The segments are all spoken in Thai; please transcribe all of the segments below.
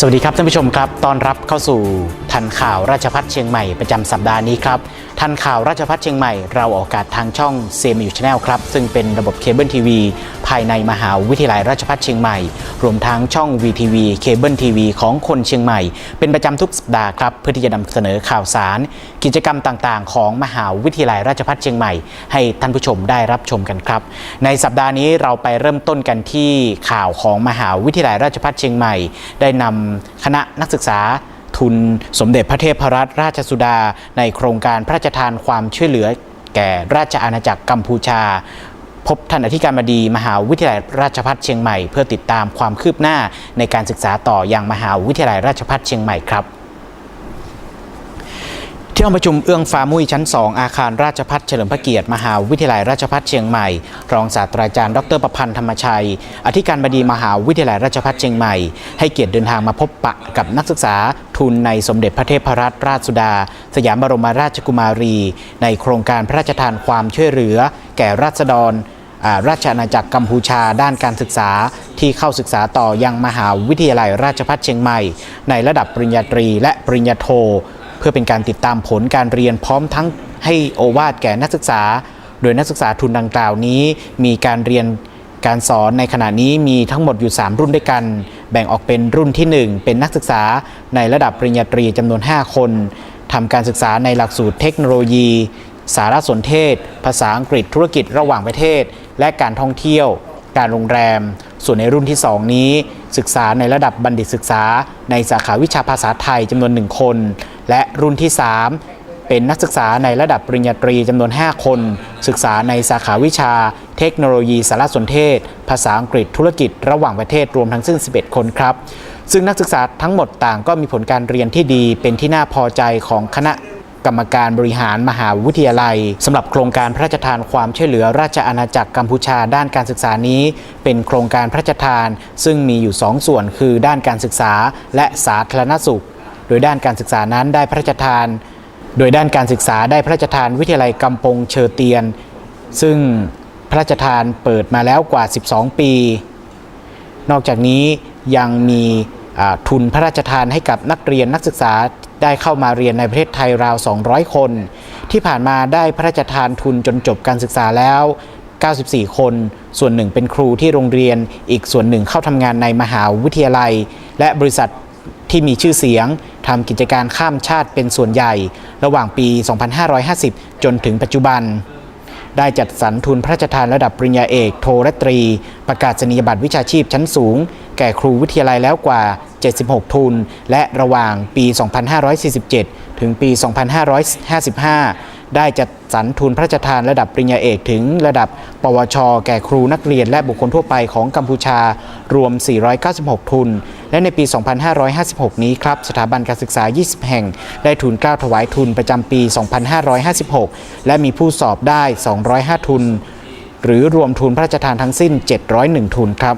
สวัสดีครับท่านผู้ชมครับ ต้อนรับเข้าสู่ทันข่าวราชพัฒเชียงใหม่ประจำสัปดาห์นี้ครับ ทันข่าวราชพัฒเชียงใหม่ เราออกอากาศทางช่องเซมิวชแนลครับ ซึ่งเป็นระบบเคเบิลทีวีภายในมหาวิทยาลัยราชพัฒเชียงใหม่ รวมทั้งช่อง VTV เคเบิลทีวีของคนเชียงใหม่ เป็นประจำทุกสัปดาห์ครับ เพื่อที่จะนำเสนอข่าวสาร กิจกรรมต่างๆ ของมหาวิทยาลัยราชพัฒเชียงใหม่ ให้ท่านผู้ชมได้รับชมกันครับ ในสัปดาห์นี้เราไปเริ่มต้นกันที่ข่าวของมหาวิทยาลัยราชพัฒเชียงใหม่ ได้นำคณะนักศึกษา ทุนสมเด็จพระเทพรัตนราชสุดา ในโครงการพระราชทานความช่วยเหลือ แก่ราชอาณาจักรกัมพูชา พบท่านอธิการบดีมหาวิทยาลัยราชภัฏเชียงใหม่ เพื่อติดตามความคืบหน้าในการศึกษาต่อยังมหาวิทยาลัยราชภัฏเชียงใหม่ครับ ที่ห้องประชุมเอื้องฟ้ามุ้ยชั้น 2 อาคารราชพัฒเฉลิมพระเกียรติ มหาวิทยาลัยราชพัฒเชียงใหม่ รองศาสตราจารย์ดรประพันธ์ธรรมชัย อธิการบดีมหาวิทยาลัยราชพัฒเชียงใหม่ ให้เกียรติเดินทางมาพบปะกับนักศึกษาทุนในสมเด็จพระเทพรัตนราชสุดา สยามบรมราชกุมารี ในโครงการพระราชทานความช่วยเหลือ แก่ราษฎรราชอาณาจักรกัมพูชาด้านการศึกษาที่เข้าศึกษาต่อยังมหาวิทยาลัยราชภัฏเชียงใหม่ ในระดับปริญญาตรีและปริญญาโท เพื่อเป็นการติดตามผลการเรียนพร้อมทั้งให้โอวาทแก่นักศึกษา โดยนักศึกษาทุนดังกล่าวนี้ มีการเรียนการสอนในขณะนี้มีทั้งหมดอยู่ 3 รุ่นด้วยกัน แบ่งออกเป็นรุ่นที่ 1 เป็นนักศึกษาในระดับปริญญาตรีจำนวน 5 คนทำการศึกษาในหลักสูตรเทคโนโลยี สารสนเทศ ภาษาอังกฤษธุรกิจระหว่างประเทศ และการท่องเที่ยว การโรงแรม ส่วนในรุ่นที่ 2 นี้ ศึกษาในระดับบัณฑิตศึกษา ในสาขาวิชาภาษาไทยจำนวน 1 คน และรุ่นที่ 3 เป็นนักศึกษาในระดับปริญญาตรีจำนวน 5 คน ศึกษาในสาขาวิชา เทคโนโลยีสารสนเทศ ภาษาอังกฤษธุรกิจระหว่างประเทศรวมทั้งสิ้น 11 คนครับ ซึ่งนักศึกษาทั้งหมดต่างก็มีผลการเรียนที่ดี เป็นที่น่าพอใจของคณะกรรมการบริหารมหาวิทยาลัยสำหรับโครงการพระราชทานความช่วยเหลือราชอาณาจักรกัมพูชาด้านการศึกษานี้ เป็นโครงการพระราชทาน ซึ่งมีอยู่ 2 ส่วนคือด้านการศึกษาและสาธารณสุข โดยด้านการศึกษานั้นได้พระราชทาน โดยด้านการศึกษาได้พระราชทานวิทยาลัยกำปงเชอเตียน ซึ่งพระราชทานเปิดมาแล้วกว่า 12 ปี นอกจากนี้ยังมีทุนพระราชทานให้กับนักเรียนนักศึกษาได้เข้ามาเรียนในประเทศไทยราว 200 คน ที่ผ่านมาได้พระราชทานทุนจนจบการศึกษาแล้ว 94 คน ส่วนหนึ่งเป็นครูที่โรงเรียน อีกส่วนหนึ่งเข้าทำงานในมหาวิทยาลัย และบริษัท ที่มีชื่อเสียงทำกิจการข้ามชาติเป็นส่วนใหญ่ ระหว่างปี 2550 จนถึงปัจจุบัน ได้จัดสรรทุนพระราชทานระดับปริญญาเอก โทและตรี ประกาศนียบัตรวิชาชีพชั้นสูง แก่ครูวิทยาลัยแล้วกว่า 76 ทุน และระหว่างปี 2547 ถึงปี 2555 ได้จัดสรรทุนพระราชทานระดับปริญญาเอกถึงระดับ ปวช แก่ครูนักเรียนและบุคคลทั่วไปของกัมพูชารวม 496 ทุน และในปี 2556 นี้ครับสถาบันการศึกษา 20 แห่ง ได้ทุนเกล้าถวายทุนประจำปี 2556 และมีผู้สอบได้ 205 ทุน หรือรวมทุนพระราชทานทั้งสิ้น 701 ทุนครับ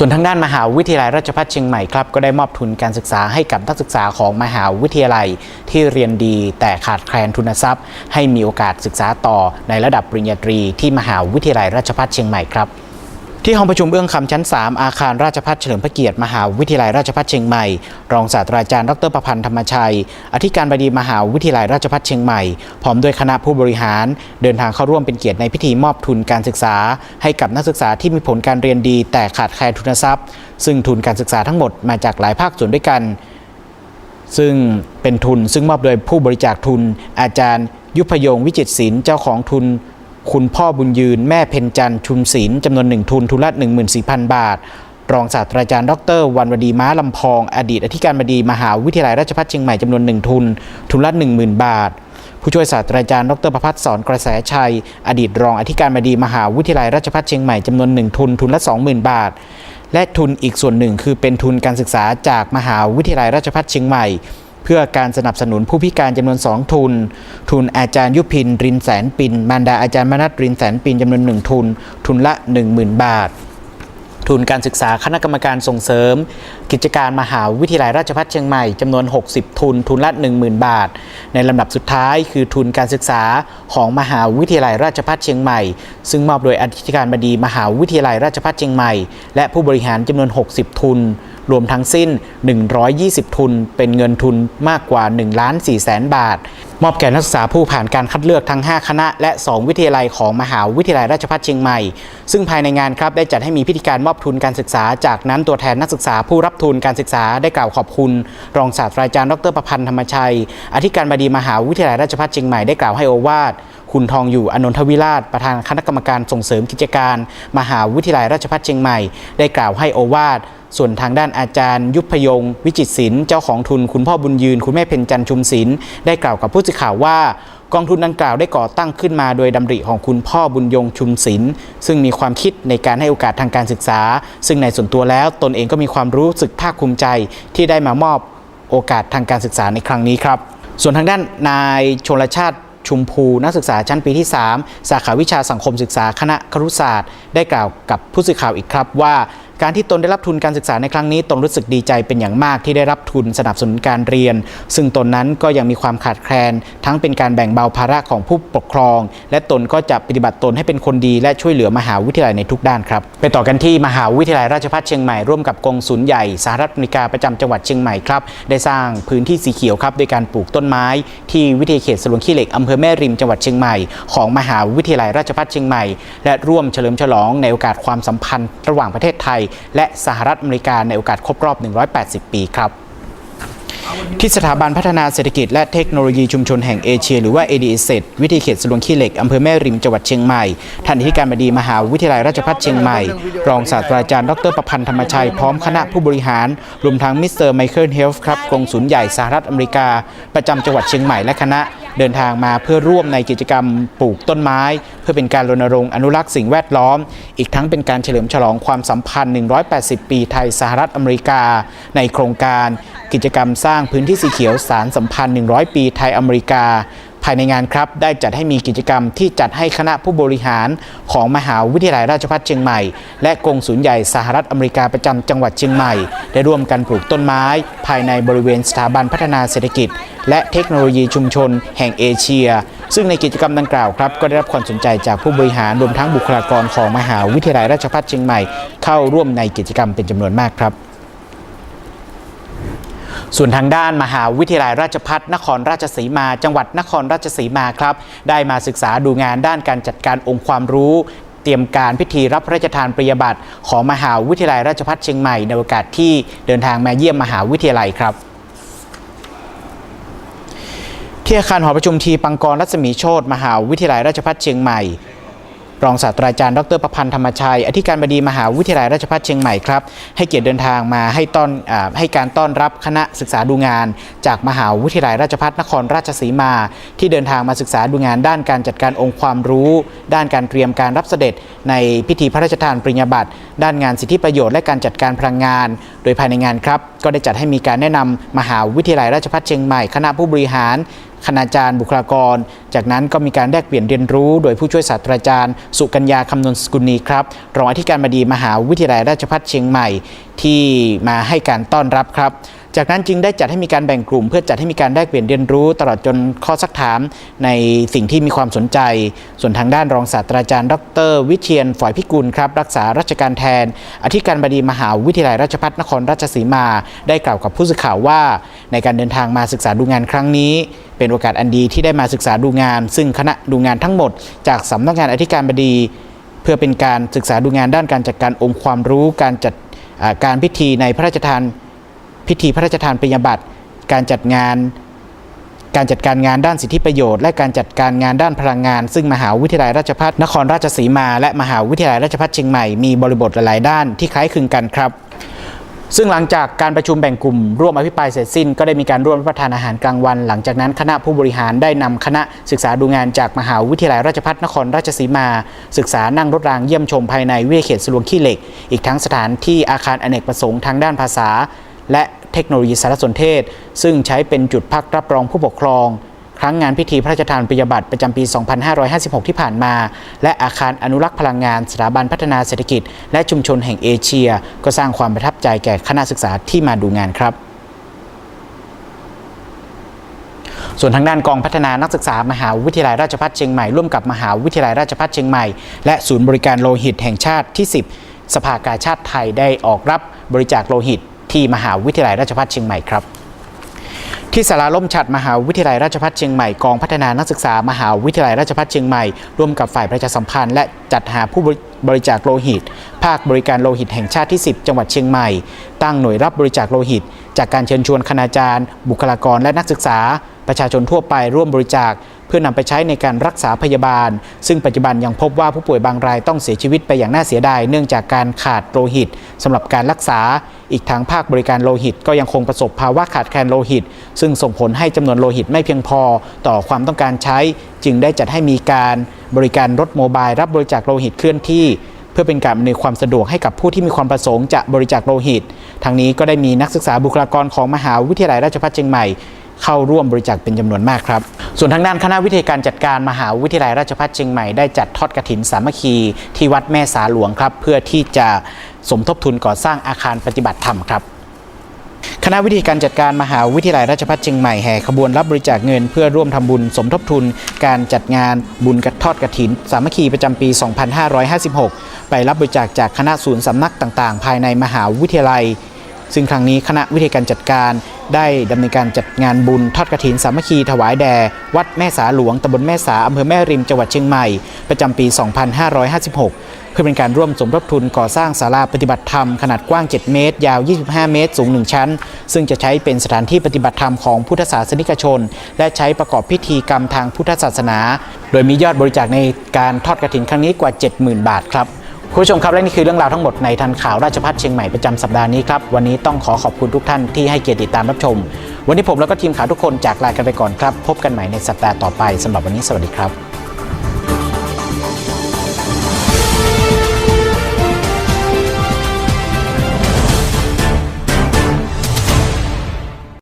ส่วนทางด้านมหาวิทยาลัยราชภัฏเชียงใหม่ครับก็ได้มอบทุนการศึกษาให้กับนักศึกษาของมหาวิทยาลัยที่เรียนดีแต่ขาดแคลนทุนทรัพย์ ให้มีโอกาสศึกษาต่อในระดับปริญญาตรีที่มหาวิทยาลัยราชภัฏเชียงใหม่ครับ ที่ห้องประชุมเอื้องคำชั้น 3 อาคารราชพัฒเฉลิมพระเกียรติมหาวิทยาลัยราชภัฏเชียงใหม่ รองศาสตราจารย์ดรประพันธ์ธรรมชัย อธิการบดีมหาวิทยาลัยราชภัฏเชียงใหม่ พร้อมด้วยคณะผู้บริหาร เดินทางเข้าร่วมเป็นเกียรติในพิธีมอบทุนการศึกษา ให้กับนักศึกษาที่มีผลการเรียนดี แต่ขาดแคลนทุนทรัพย์ ซึ่งทุนการศึกษาทั้งหมดมาจากหลายภาคส่วนด้วยกัน ซึ่งเป็นทุนซึ่งมอบโดยผู้บริจาคทุน อาจารย์ ยุพยงวิจิตศิลป์เจ้าของทุน คุณพ่อบุญยืนแม่เพนจันทร์ชุมศิลจำนวนหนึ่งทุนทุนละ14,000 บาท รองศาสตราจารย์ดรวันวดีม้าลำพอง อดีตอธิการบดีมหาวิทยาลัยราชภัฏเชียงใหม่จำนวนหนึ่งทุน ทุนละ10,000 บาทผู้ช่วยศาสตราจารย์ดรประพัฒน์สอนกระแสชัย อดีตรองอธิการบดีมหาวิทยาลัยราชภัฏเชียงใหม่จำนวนหนึ่งทุนทุนละ 20,000 บาท และทุนอีกส่วนหนึ่งคือเป็นทุนการศึกษาจากมหาวิทยาลัยราชภัฏเชียงใหม่ พื่อการสนับสนุนผู้พิการจำนวน 2 ทุน ทุนอาจารย์ยุพินรินแสนปินมารดาอาจารย์มนัทรินแสนปินจำนวนหนึ่งทุน ทุนละ 10,000 บาท ทุนการศึกษาคณะกรรมการส่งเสริม กิจการมหาวิทยาลัยราชภัฏเชียงใหม่จำนวน 60 ทุน ทุนละ 10,000 บาท ในลำดับสุดท้ายคือทุนการศึกษาของมหาวิทยาลัยราชภัฏเชียงใหม่ ซึ่งมอบโดยอธิการบดีมหาวิทยาลัยราชภัฏเชียงใหม่ และผู้บริหารจำนวน 60 ทุน รวมทั้งสิ้น 120 ทุนเป็นเงินทุนมากกว่า1ล้าน4แสนบาท มอบแก่นักศึกษาผู้ผ่านการคัดเลือกทั้ง 5 คณะ และ 2 วิทยาลัยของมหาวิทยาลัยราชภัฏเชียงใหม่ ซึ่งภายในงานครับได้จัดให้มีพิธีการมอบทุนการศึกษา จากนั้นตัวแทนนักศึกษาผู้รับทุนการศึกษาได้กล่าวขอบคุณ รองศาสตราจารย์ดรประพันธ์ธรรมชัย อธิการบดีมหาวิทยาลัยราชภัฏเชียงใหม่ได้กล่าวให้โอวาทคุณทองอยู่อนนทวิราชประธานคณะกรรมการส่งเสริมกิจการ มหาวิทยาลัยราชภัฏเชียงใหม่ ได้กล่าวให้โอวาทส่วนทางด้านอาจารย์ ยุพยง วิจิตรศิลป์เจ้าของทุนคุณพ่อบุญยืน คุณแม่เพ็ญจันทร์ชุมศิลป์ได้กล่าวกับผู้สื่อข่าวว่ากองทุนดังกล่าวได้ก่อตั้งขึ้นมาโดยดำริของคุณพ่อบุญยงชุมศิลป์ซึ่งมีความคิดในการให้โอกาสทางการศึกษา ซึ่งในส่วนตัวแล้วตนเองก็มีความรู้สึกภาคภูมิใจที่ได้มามอบโอกาสทางการศึกษาในครั้งนี้ครับ ส่วนทางด้านนายชนลชาติชุมพูนักศึกษาชั้นปีที่ 3 สาขาวิชาสังคมศึกษาคณะครุศาสตร์ ได้กล่าวกับผู้สื่อข่าวอีกครับว่า การที่ตนได้รับทุนการศึกษาในครั้งนี้ตนรู้สึกดีใจเป็นอย่างมากที่ได้รับทุนสนับสนุนการเรียน ซึ่งตนนั้นก็ยังมีความขาดแคลน ทั้งเป็นการแบ่งเบาภาระของผู้ปกครอง และตนก็จะปฏิบัติตนให้เป็นคนดีและช่วยเหลือมหาวิทยาลัยในทุกด้านครับไปต่อกันที่มหาวิทยาลัยราชภัฏเชียงใหม่ร่วมกับกองศูนย์ใหญ่สหรัฐอเมริกาประจำจังหวัดเชียงใหม่ครับได้สร้างพื้นที่สีเขียวครับโดยการปลูกต้นไม้ ที่วิทยาเขตสลวนขี้เหล็กอำเภอแม่ริมจังหวัดเชียงใหม่ของมหาวิทยาลัยราชภัฏเชียงใหม่ และร่วมเฉลิมฉลองในโอกาสความสัมพันธ์ ระหว่างประเทศไทยและสหรัฐอเมริกาในโอกาสครบรอบ 180 ปีครับที่สถาบันพัฒนาเศรษฐกิจและเทคโนโลยีชุมชนแห่งเอเชีย หรือว่า ADS วิทยาเขตสลวงขี้เหล็ก อำเภอแม่ริมจังหวัดเชียงใหม่ท่านอธิการบดีมหาวิทยาลัยราชภัฏเชียงใหม่ รองศาสตราจารย์ ดรประพันธ์ธรรมชัย พร้อมคณะผู้บริหาร รวมทั้งมิสเตอร์ไมเคิลเฮลฟ์ครับกรงศูนย์ใหญ่สหรัฐอเมริกา ประจำจังหวัดเชียงใหม่และคณะ เดินทางมาเพื่อร่วมในกิจกรรมปลูกต้นไม้ เพื่อเป็นการรณรงค์อนุรักษ์สิ่งแวดล้อม อีกทั้งเป็นการเฉลิมฉลองความสัมพันธ์ 180 ปีไทยสหรัฐอเมริกา ในโครงการกิจกรรมสร้างพื้นที่สีเขียวสารสัมพันธ์ 100 ปีไทยอเมริกาายในงานครับ ได้จัดให้มีกิจกรรมที่จัดให้คณะผู้บริหารของมหาวิทยาลัยราชภัฏเชียงใหม่ และกงศูนย์ใหญ่สหรัฐอเมริกาประจำจังหวัดเชียงใหม่ ได้ร่วมกันปลูกต้นไม้ ภายในบริเวณสถาบันพัฒนาเศรษฐกิจ และเทคโนโลยีชุมชน แห่งเอเชีย ซึ่งในกิจกรรมดังกล่าวครับก็ได้รับความสนใจจากผู้บริหารรวมทั้งบุคลากรของมหาวิทยาลัยราชภัฏเชียงใหม่ เข้าร่วมในกิจกรรมเป็นจำนวนมากครับ ส่วนทางด้านมหาวิทยาลัยราชภัฏนครราชสีมา จังหวัดนครราชสีมาครับ ได้มาศึกษาดูงานด้านการจัดการองค์ความรู้เตรียมการพิธีรับพระราชทานปริญญาบัตรของมหาวิทยาลัยราชภัฏเชียงใหม่ในโอกาสที่เดินทางมาเยี่ยมมหาวิทยาลัยครับที่อาคารหอประชุมทีปังกรรัศมีโชตมหาวิทยาลัยราชภัฏเชียงใหม่ รองศาสตราจารย์ดรประพันธ์ธรรมชัย อธิการบดีมหาวิทยาลัยราชภัฏเชียงใหม่ครับ ให้เกียรติเดินทางมาให้ต้อนอให้การต้อนรับคณะศึกษาดูงาน จากมหาวิทยาลัยราชภัฏนครราชสีมา ที่เดินทางมาศึกษาดูงาน ด้านการจัดการองค์ความรู้ ด้านการเตรียมการรับเสด็จ ในพิธีพระราชทานปริญญาบัตรด้านงานสิทธิประโยชน์และการจัดการพลังงาน โดยภายในงานครับ ก็ได้จัดให้มีการแนะนำมหาวิทยาลัยราชภัฏเชียงใหม่คณะผู้บริหาร คณาจารย์บุคลากร จากนั้นก็มีการแลกเปลี่ยนเรียนรู้โดยผู้ช่วยศาสตราจารย์ สุกัญญาคำนวณสกุลนีครับ รองอธิการบดีมหาวิทยาลัยราชภัฏเชียงใหม่ที่มาให้การต้อนรับครับ จากนั้นจึงได้จัดให้มีการแบ่งกลุ่ม เพื่อจัดให้มีการแลกเปลี่ยนเรียนรู้ ตลอดจนข้อซักถามในสิ่งที่มีความสนใจ ส่วนทางด้านรองศาสตราจารย์ ดร วิเชียนฝอยพิกุลครับรักษาราชการแทน อธิการบดีมหาวิทยาลัยราชภัฏนครราชสีมา ได้กล่าวกับผู้สื่อข่าวว่า ในการเดินทางมาศึกษาดูงานครั้งนี้เป็นโอกาสอันดีที่ได้มาศึกษาดูงาน ซึ่งคณะดูงานทั้งหมด จากสำนักงานอธิการบดี เพื่อเป็นการศึกษาดูงานด้านการจัดการองค์ความรู้การจัดการพิธีในพระราชทาน พิธีพระราชทานปริญญาบัตรการจัดงาน การจัดการงานด้านสิทธิประโยชน์ และการจัดการงานด้านพลังงาน ซึ่งมหาวิทยาลัยราชภัฏนครราชสีมา และมหาวิทยาลัยราชภัฏเชียงใหม่มีบริบทหลายๆด้านที่คล้ายคลึงกันครับซึ่งหลังจากการประชุมแบ่งกลุ่ม ร่วมอภิปรายเสร็จสิ้นก็ได้มีการร่วมรับประทานอาหารกลางวัน หลังจากนั้นคณะผู้บริหารได้นำคณะศึกษาดูงานจากมหาวิทยาลัยราชภัฏนครราชสีมา ศึกษานั่งรถรางเยี่ยมชมภายในวิทยาเขตสลวงขี้เหล็ก อีกทั้งสถานที่อาคารอเนกประสงค์ทางด้านภาษา และเทคโนโลยีสารสนเทศ ซึ่งใช้เป็นจุดพักรับรองผู้ปกครอง ครั้งงานพิธีพระราชทานปริญญาบัตรประจำปี 2556 ที่ผ่านมา และอาคารอนุรักษ์พลังงานสถาบันพัฒนาเศรษฐกิจ และชุมชนแห่งเอเชีย ก็สร้างความประทับใจแก่คณะศึกษาที่มาดูงานครับส่วนทางด้านกองพัฒนานักศึกษามหาวิทยาลัยราชภัฏเชียงใหม่ร่วมกับมหาวิทยาลัยราชภัฏเชียงใหม่และศูนย์บริการโลหิตแห่งชาติที่ 10 สภากาชาติไทยได้ออกรับบริจาคโลหิต ที่มหาวิทยาลัยราชภัฏเชียงใหม่ครับที่สาราล่มฉัดมหาวิทยาลัยราชภัฏเชียงใหม่กองพัฒนานักศึกษามหาวิทยาลัยราชภัฏเชียงใหม่ร่วมกับฝ่ายประชาสัมพันธ์และจัดหาผู้บริจาคโลหิต ภาคบริการโลหิตแห่งชาติที่ 10 จังหวัดเชียงใหม่ ตั้งหน่วยรับบริจาคโลหิต จากการเชิญชวนคณาจารย์ บุคลากรและนักศึกษา ประชาชนทั่วไปร่วมบริจาค เพื่อนำไปใช้ในการรักษาพยาบาล ซึ่งปัจจุบันยังพบว่าผู้ป่วยบางรายต้องเสียชีวิตไปอย่างน่าเสียดายเนื่องจากการขาดโลหิตสำหรับการรักษา อีกทั้งภาคบริการโลหิต ก็ยังคงประสบภาวะขาดแคลนโลหิต ซึ่งส่งผลให้จำนวนโลหิตไม่เพียงพอต่อความต้องการใช้ จึงได้จัดให้มีการบริการรถโมบายรับบริจาคโลหิตเคลื่อนที่เพื่อเป็นการอำนวยความสะดวกให้กับผู้ที่มีความประสงค์จะบริจาคโลหิต ทางนี้ก็ได้มีนักศึกษาบุคลากรของมหาวิทยาลัยราชภัฏเชียงใหม่ เข้าร่วมบริจาคเป็นจำนวนมากครับ ส่วนทางด้านคณะวิทยาการจัดการมหาวิทยาลัยราชภัฏเชียงใหม่ได้จัดทอดกระถินสามัคคีที่วัดแม่สาหลวงครับ เพื่อที่จะสมทบทุนก่อสร้างอาคารปฏิบัติธรรมครับคณะวิทยการจัดการมหาวิทยาลัยราชภัฏเชียงใหม่แห่ขบวนรับบริจาคเงิน เพื่อร่วมทำบุญสมทบทุน การจัดงานบุญกระทอดกระถิน สามัคคีประจำปี 2556 ไปรับบริจาคจากคณะศูนย์สำนักต่าง ๆ ภายในมหาวิทยาลัย ซึ่งครั้งนี้คณะวิทยการจัดการ ได้ดำเนินการจัดงานบุญทอดกระถินสามัคคีถวายแด่วัดแม่สาหลวงตำบลแม่สาอำเภอแม่ริมจังหวัดเชียงใหม่ ประจำปี 2556 เพื่อเป็นการร่วมสมทบทุนก่อสร้างศาลาปฏิบัติธรรมขนาดกว้าง 7 เมตร ยาว 25 เมตร สูง 1 ชั้น ซึ่งจะใช้เป็นสถานที่ปฏิบัติธรรมของพุทธศาสนิกชน และใช้ประกอบพิธีกรรมทางพุทธศาสนา โดยมียอดบริจาคในการทอดกระถินครั้งนี้กว่า 70,000 บาทครับ คุณผู้ชมครับและนี่คือเรื่องราวทั้งหมดในทันข่าวราชพัฒเชียงใหม่ประจำสัปดาห์นี้ครับวันนี้ต้องขอขอบคุณทุกท่านที่ให้เกียรติติดตามรับชม วันนี้ผมแล้วก็ทีมข่าวทุกคนจากลากันไปก่อนครับ พบกันใหม่ในสัปดาห์ต่อไปสำหรับวันนี้สวัสดีครับ